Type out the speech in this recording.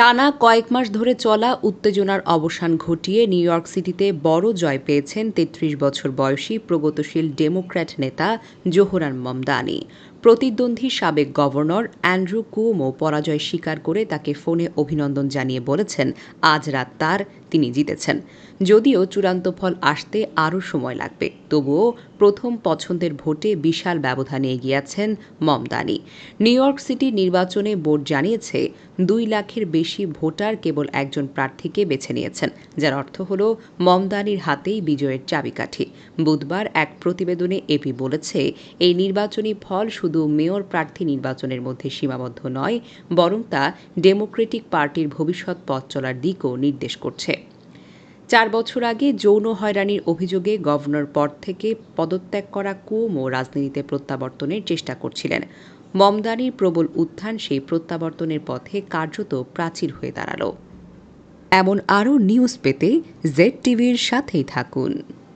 টানা কয়েক মাস ধরে চলা উত্তেজনার অবসান ঘটিয়ে নিউ ইয়র্ক সিটিতে বড় জয় পেয়েছেন তেত্রিশ বছর বয়সী প্রগতিশীল ডেমোক্র্যাট নেতা জোহরান মমদানি। প্রতিদ্বন্দ্বী সাবেক গভর্নর অ্যান্ড্রু কুমো পরাজয় স্বীকার করে তাকে ফোনে অভিনন্দন জানিয়ে বলেছেন, আজ রাত তার, তিনি জিতেছেন। যদিও চূড়ান্ত ফল আসতে আরও সময় লাগবে, তবুও প্রথম পছন্দের ভোটে বিশাল ব্যবধানে এগিয়ে আছেন মমদানি নিউ ইয়র্ক সিটি নির্বাচনে বোর্ড জানিয়েছে, দুই লাখের বেশি ভোটার কেবল একজন প্রার্থীকে বেছে নিয়েছেন, যার অর্থ হল মমদানির হাতেই বিজয়ের চাবিকাঠি। বুধবার এক প্রতিবেদনে এপি বলেছে, এই নির্বাচনী ফল শুধু মেয়র প্রার্থী নির্বাচনের মধ্যে সীমাবদ্ধ নয়, বরং তা ডেমোক্রেটিক পার্টির ভবিষ্যৎ পথ চলার দিকও নির্দেশ করছে। চার বছর আগে যৌন হয়রানির অভিযোগে গভর্নর পদ থেকে পদত্যাগ করা কুমো রাজনীতিতে প্রত্যাবর্তনের চেষ্টা করছিলেন। মমদানির প্রবল উত্থান সেই প্রত্যাবর্তনের পথে কার্যত প্রাচীর হয়ে দাঁড়াল। এমন আরও নিউজ পেতে জেড টিভির সাথেই থাকুন।